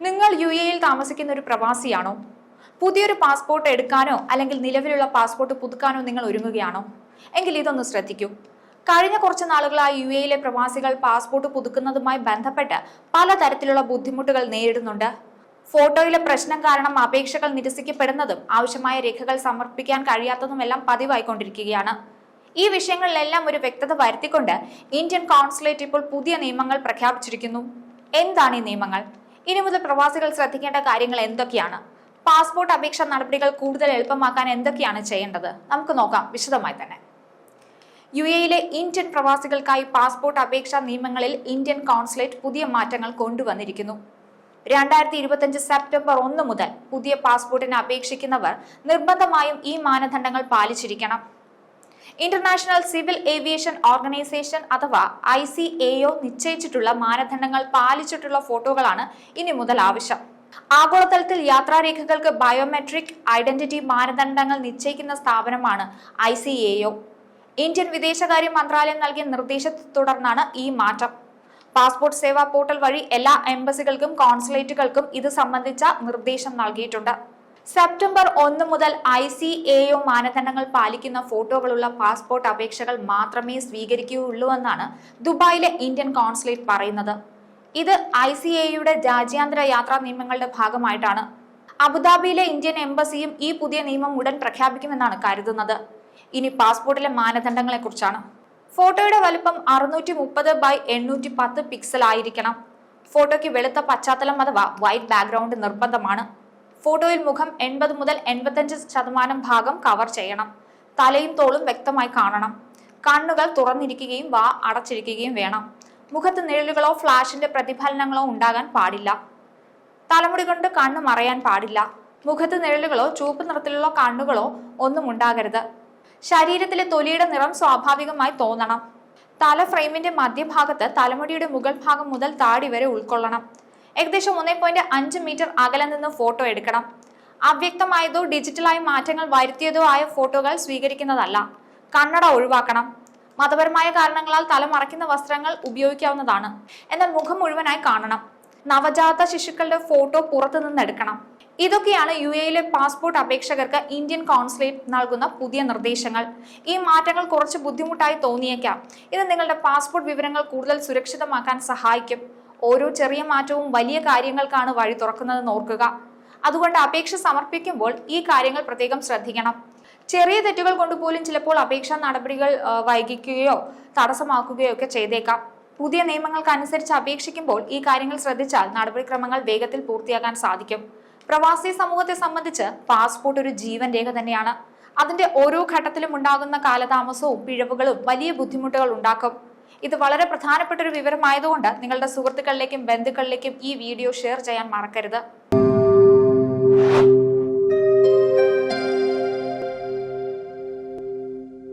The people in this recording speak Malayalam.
നിങ്ങൾ യു എയിൽ താമസിക്കുന്ന ഒരു പ്രവാസിയാണോ? പുതിയൊരു പാസ്പോർട്ട് എടുക്കാനോ അല്ലെങ്കിൽ നിലവിലുള്ള പാസ്പോർട്ട് പുതുക്കാനോ നിങ്ങൾ ഒരുങ്ങുകയാണോ? എങ്കിൽ ഇതൊന്ന് ശ്രദ്ധിക്കൂ. കഴിഞ്ഞ കുറച്ച് നാളുകളായി യു എയിലെ പ്രവാസികൾ പാസ്പോർട്ട് പുതുക്കുന്നതുമായി ബന്ധപ്പെട്ട് പലതരത്തിലുള്ള ബുദ്ധിമുട്ടുകൾ നേരിടുന്നുണ്ട്. ഫോട്ടോയിലെ പ്രശ്നം കാരണം അപേക്ഷകൾ നിരസിക്കപ്പെടുന്നതും ആവശ്യമായ രേഖകൾ സമർപ്പിക്കാൻ കഴിയാത്തതുമെല്ലാം പതിവായിക്കൊണ്ടിരിക്കുകയാണ്. ഈ വിഷയങ്ങളിലെല്ലാം ഒരു വ്യക്തത വരുത്തിക്കൊണ്ട് ഇന്ത്യൻ കോൺസുലേറ്റ് ഇപ്പോൾ പുതിയ നിയമങ്ങൾ പ്രഖ്യാപിച്ചിരിക്കുന്നു. എന്താണ് ഈ നിയമങ്ങൾ? ഇനി മുതൽ പ്രവാസികൾ ശ്രദ്ധിക്കേണ്ട കാര്യങ്ങൾ എന്തൊക്കെയാണ്? പാസ്പോർട്ട് അപേക്ഷ നടപടികൾ കൂടുതൽ എളുപ്പമാക്കാൻ എന്തൊക്കെയാണ് ചെയ്യേണ്ടത്? നമുക്ക് നോക്കാം വിശദമായി തന്നെ. യു എയിലെ ഇന്ത്യൻ പ്രവാസികൾക്കായി പാസ്പോർട്ട് അപേക്ഷാ നിയമങ്ങളിൽ ഇന്ത്യൻ കോൺസുലേറ്റ് പുതിയ മാറ്റങ്ങൾ കൊണ്ടുവന്നിരിക്കുന്നു. രണ്ടായിരത്തി ഇരുപത്തിയഞ്ച് സെപ്റ്റംബർ ഒന്ന് മുതൽ പുതിയ പാസ്പോർട്ടിന് അപേക്ഷിക്കുന്നവർ നിർബന്ധമായും ഈ മാനദണ്ഡങ്ങൾ പാലിച്ചിരിക്കണം. ഇന്റർനാഷണൽ സിവിൽ ഏവിയേഷൻ ഓർഗനൈസേഷൻ അഥവാ ഐ സി എഒ നിശ്ചയിച്ചിട്ടുള്ള മാനദണ്ഡങ്ങൾ പാലിച്ചിട്ടുള്ള ഫോട്ടോകളാണ് ഇനി മുതൽ ആവശ്യം. ആഗോളതലത്തിൽ യാത്രാരേഖകൾക്ക് ബയോമെട്രിക് ഐഡന്റിറ്റി മാനദണ്ഡങ്ങൾ നിശ്ചയിക്കുന്ന സ്ഥാപനമാണ് ഐ സി എഒ ഇന്ത്യൻ വിദേശകാര്യ മന്ത്രാലയം നൽകിയ നിർദ്ദേശത്തെ തുടർന്നാണ് ഈ മാറ്റം. പാസ്പോർട്ട് സേവാ പോർട്ടൽ വഴി എല്ലാ എംബസികൾക്കും കോൺസുലേറ്റുകൾക്കും ഇത് സംബന്ധിച്ച നിർദ്ദേശം നൽകിയിട്ടുണ്ട്. സെപ്റ്റംബർ ഒന്ന് മുതൽ ഐ സി എ ഒ മാനദണ്ഡങ്ങൾ പാലിക്കുന്ന ഫോട്ടോകളുള്ള പാസ്പോർട്ട് അപേക്ഷകൾ മാത്രമേ സ്വീകരിക്കുകയുള്ളൂ എന്നാണ് ദുബായിലെ ഇന്ത്യൻ കോൺസുലേറ്റ് പറയുന്നത്. ഇത് ഐ സി എയുടെ രാജ്യാന്തര യാത്രാ നിയമങ്ങളുടെ ഭാഗമായിട്ടാണ്. അബുദാബിയിലെ ഇന്ത്യൻ എംബസിയും ഈ പുതിയ നിയമം ഉടൻ പ്രഖ്യാപിക്കുമെന്നാണ് കരുതുന്നത്. ഇനി പാസ്പോർട്ടിലെ മാനദണ്ഡങ്ങളെ കുറിച്ചാണ് ഫോട്ടോയുടെ വലുപ്പം അറുന്നൂറ്റി മുപ്പത് ബൈ എണ്ണൂറ്റി പത്ത് പിക്സൽ ആയിരിക്കണം ഫോട്ടോയ്ക്ക് വെളുത്ത പശ്ചാത്തലം അഥവാ വൈറ്റ് ബാക്ക്ഗ്രൗണ്ട് നിർബന്ധമാണ്. ഫോട്ടോയിൽ മുഖം എൺപത് മുതൽ എൺപത്തഞ്ച് ശതമാനം ഭാഗം കവർ ചെയ്യണം. തലയും തോളും വ്യക്തമായി കാണണം. കണ്ണുകൾ തുറന്നിരിക്കുകയും വാ അടച്ചിരിക്കുകയും വേണം. മുഖത്ത് നിഴലുകളോ ഫ്ലാഷിന്റെ പ്രതിഫലനങ്ങളോ ഉണ്ടാകാൻ പാടില്ല. തലമുടി കൊണ്ട് കണ്ണ് മറയാൻ പാടില്ല. മുഖത്ത് നിഴലുകളോ ചുവപ്പ് നിറത്തിലുള്ള കണ്ണുകളോ ഒന്നും ഉണ്ടാകരുത്. ശരീരത്തിലെ തൊലിയുടെ നിറം സ്വാഭാവികമായി തോന്നണം. തല ഫ്രെയിമിന്റെ മധ്യഭാഗത്ത് തലമുടിയുടെ മുകൾ ഭാഗം മുതൽ താടി വരെ ഉൾക്കൊള്ളണം. ഏകദേശം ഒന്നേ പോയിന്റ് അഞ്ച് മീറ്റർ അകലെ നിന്ന് ഫോട്ടോ എടുക്കണം. അവ്യക്തമായതോ ഡിജിറ്റലായി മാറ്റങ്ങൾ വരുത്തിയതോ ആയ ഫോട്ടോകൾ സ്വീകരിക്കുന്നതല്ല. കണ്ണട ഒഴിവാക്കണം. മതപരമായ കാരണങ്ങളാൽ തല മറയ്ക്കുന്ന വസ്ത്രങ്ങൾ ഉപയോഗിക്കാവുന്നതാണ്. എന്നാൽ മുഖം മുഴുവനായി കാണണം. നവജാത ശിശുക്കളുടെ ഫോട്ടോ പുറത്തു നിന്ന് എടുക്കണം. ഇതൊക്കെയാണ് യു എയിലെ പാസ്പോർട്ട് അപേക്ഷകർക്ക് ഇന്ത്യൻ കോൺസുലേറ്റ് നൽകുന്ന പുതിയ നിർദ്ദേശങ്ങൾ. ഈ മാറ്റങ്ങൾ കുറച്ച് ബുദ്ധിമുട്ടായി തോന്നിയേക്കാം. ഇത് നിങ്ങളുടെ പാസ്പോർട്ട് വിവരങ്ങൾ കൂടുതൽ സുരക്ഷിതമാക്കാൻ സഹായിക്കും. ഓരോ ചെറിയ മാറ്റവും വലിയ കാര്യങ്ങൾക്കാണ് വഴി തുറക്കുന്നതെന്ന് ഓർക്കുക. അതുകൊണ്ട് അപേക്ഷ സമർപ്പിക്കുമ്പോൾ ഈ കാര്യങ്ങൾ പ്രത്യേകം ശ്രദ്ധിക്കണം. ചെറിയ തെറ്റുകൾ കൊണ്ടുപോലും ചിലപ്പോൾ അപേക്ഷാ നടപടികൾ വൈകിക്കുകയോ തടസ്സമാക്കുകയോ ഒക്കെ ചെയ്തേക്കാം. പുതിയ നിയമങ്ങൾക്കനുസരിച്ച് അപേക്ഷിക്കുമ്പോൾ ഈ കാര്യങ്ങൾ ശ്രദ്ധിച്ചാൽ നടപടിക്രമങ്ങൾ വേഗത്തിൽ പൂർത്തിയാക്കാൻ സാധിക്കും. പ്രവാസി സമൂഹത്തെ സംബന്ധിച്ച് പാസ്പോർട്ട് ഒരു ജീവൻ രേഖ തന്നെയാണ്. അതിന്റെ ഓരോ ഘട്ടത്തിലും ഉണ്ടാകുന്ന കാലതാമസവും പിഴവുകളും വലിയ ബുദ്ധിമുട്ടുകൾ ഉണ്ടാക്കും. ഇത് വളരെ പ്രധാനപ്പെട്ട ഒരു വിവരമായതുകൊണ്ട് നിങ്ങളുടെ സുഹൃത്തുക്കളിലേക്കും ബന്ധുക്കളിലേക്കും ഈ വീഡിയോ ഷെയർ ചെയ്യാൻ മറക്കരുത്.